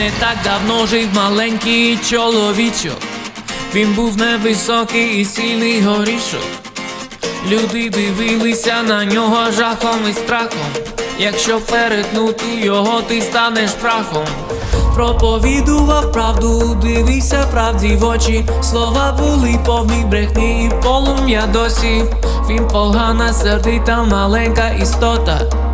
Не так давно жив маленький чоловічок. Він був невисокий і сильний горішок. Люди дивилися на нього жахом і страхом. Якщо перетнути його, ти станеш прахом. Проповідував правду, дивися правді в очі. Слова були повні брехні і полум'я досі. Він погана, сердита, маленька істота.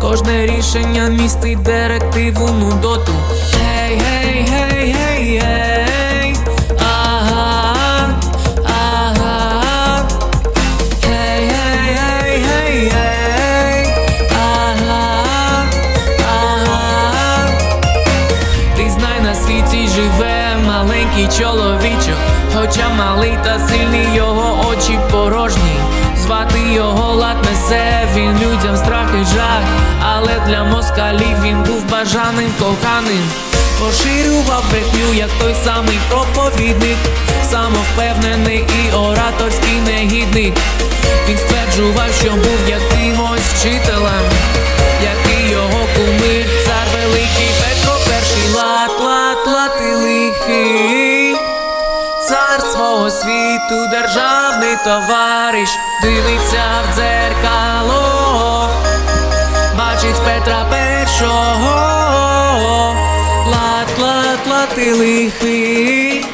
Кожне рішення містить директиву нудоту. Гей, гей, гей, гей, гей. Ага, ага. Гей, гей, гей, гей, гей. Ага, ага. Ти знай на світі живе маленький чоловічок, хоча малий та сильний його несе, він людям страх і жах, але для москалів він був бажаним коханим. Поширював брехню, як той самий проповідник, самовпевнений і ораторський негідник. Він стверджував, що був якимось вчителем, який його кумир, цар великий Петро перший лад, лад, лад і лихий. Цар свого світу, державний товариш, дивиться і лихий,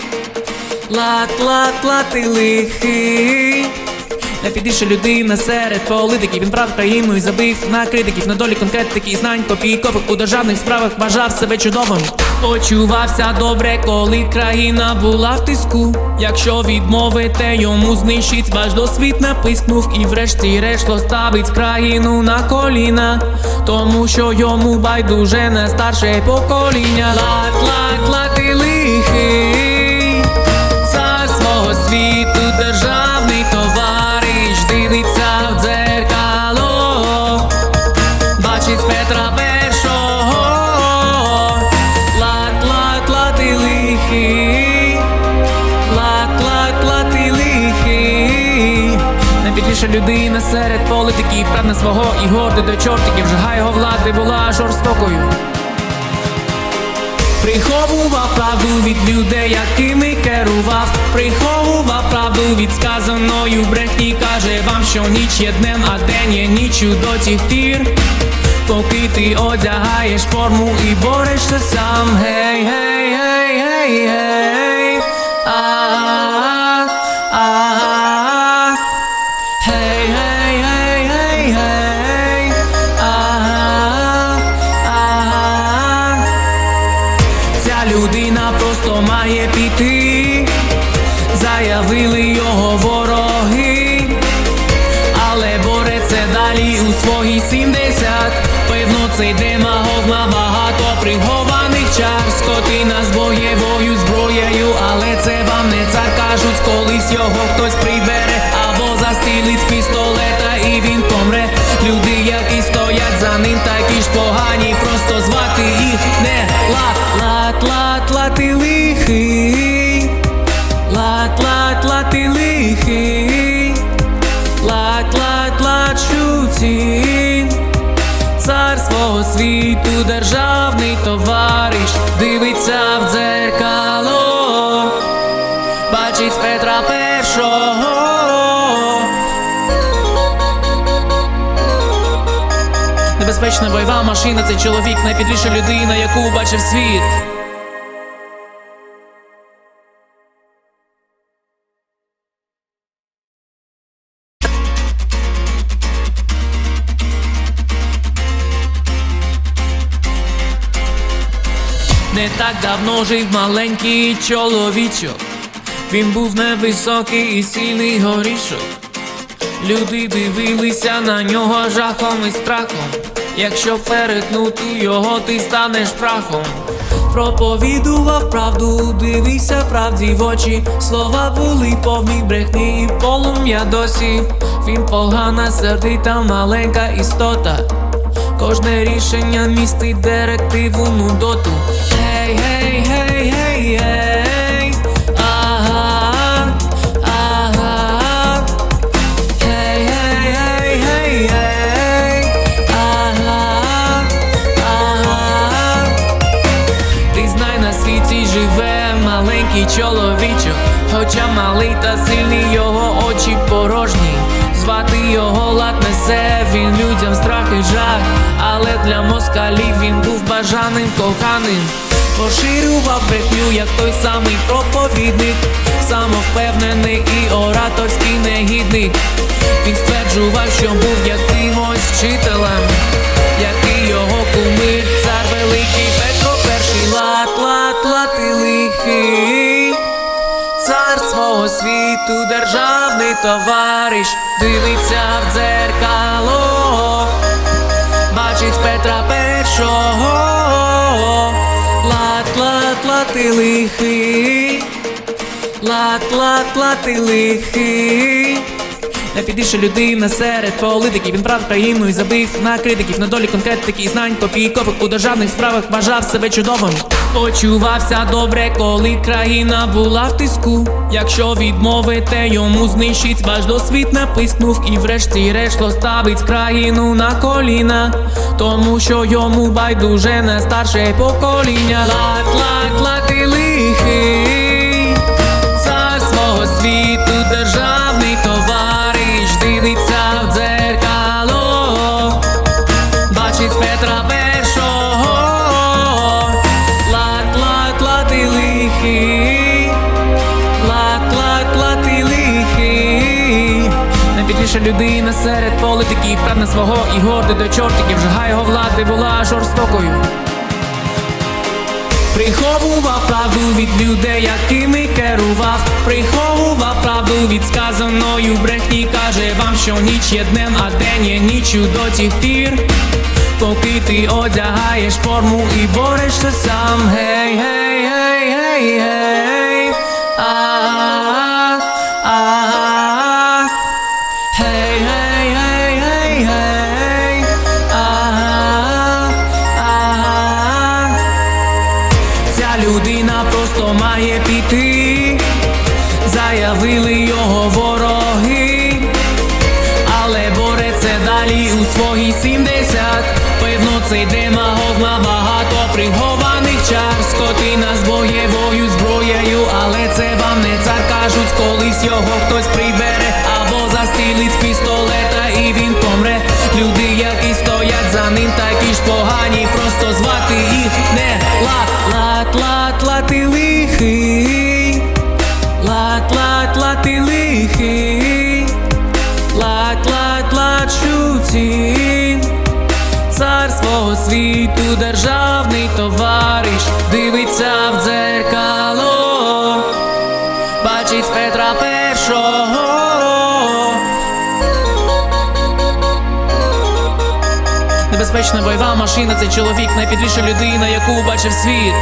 лад, лад, лад і лихий. Найпідіша людина серед політиків. Він брав країну і забив на критиків. На долі конкретики і знань копійкових У державних справах вважав себе чудовим. Почувався добре, коли країна була в тиску. Якщо відмовите йому знищить Ваш досвід напискнув І врешті-решт ставить країну на коліна. Тому що йому байдуже не старше покоління. Лад, лад лихий, лад, лад, лад і лихий. Найбільша людина серед політиків, прагне свого і гордий до чортиків, жага його влади була жорстокою. Приховував правду від людей, якими керував, приховував правду від сказаною брехні, каже вам, що ніч є днем, а день є ніччю до тих пір. Поки ти одягаєш форму і борешся сам, гей, гей, гей, гей, гей. Лихий, лад, лад, лад. Цар свого світу, державний товариш, дивиться в дзеркало, бачить Петра першого. Небезпечна бойова машина, це чоловік, найпідліша людина, яку бачив світ. Не так давно жив маленький чоловічок. Він був невисокий і сильний горішок. Люди дивилися на нього жахом і страхом. Якщо перетнути його, ти станеш прахом. Проповідував правду, дивися правді в очі. Слова були повні брехні і полум'я досі. Він погана, сердита, маленька істота. Кожне рішення містить директиву нудоту. Гей, гей, маленький чоловічок, хоча малий та сильний його очі порожні. Звати його лад несе, він людям страх і жах, але для москалів він був бажаним коханим. Поширював брехню, як той самий проповідник, самовпевнений і ораторський негідник. Він стверджував, що був якимось вчителем, який його кум. Світу, державний товариш, дивиться в дзеркало, бачить Петра першого, лат, лат, лат і лихий, лат, лат, лат і лихий. Найпідіша людина серед політиків. Він прав країну і забив на критиків На долі конкретики і знань копійкових У державних справах вважав себе чудовим Почувався добре, коли країна була в тиску. Якщо відмовите йому знищить ваш досвід написнув І врешті-решт ставить країну на коліна. Тому що йому байдуже на старше покоління лихий, лат, лат, лат і лихий. Найбільша людина серед політиків, прагне свого і гордий до чортиків, жага його влади була жорстокою. Приховував правду від людей, якими керував, приховував правду від сказаної брехні, каже вам, що ніч є днем, а день є ніччю до тих пір. Поки ти одягаєш форму і борешся сам, гей, гей, людина просто має піти, заявили колись його хтось прибере або застрілить з пістолета, і він помре. Люди, які стоять за ним, такі ж погані, просто звати їх не лат, лат, лат, лат і лихий, лат, лат, лат і лихий, лат, лат, лат шутін. Цар свого світу, державний товариш, дивиться в дзеркало, Небезпечна бойова машина, це чоловік, найпідліша людина, яку бачив світ.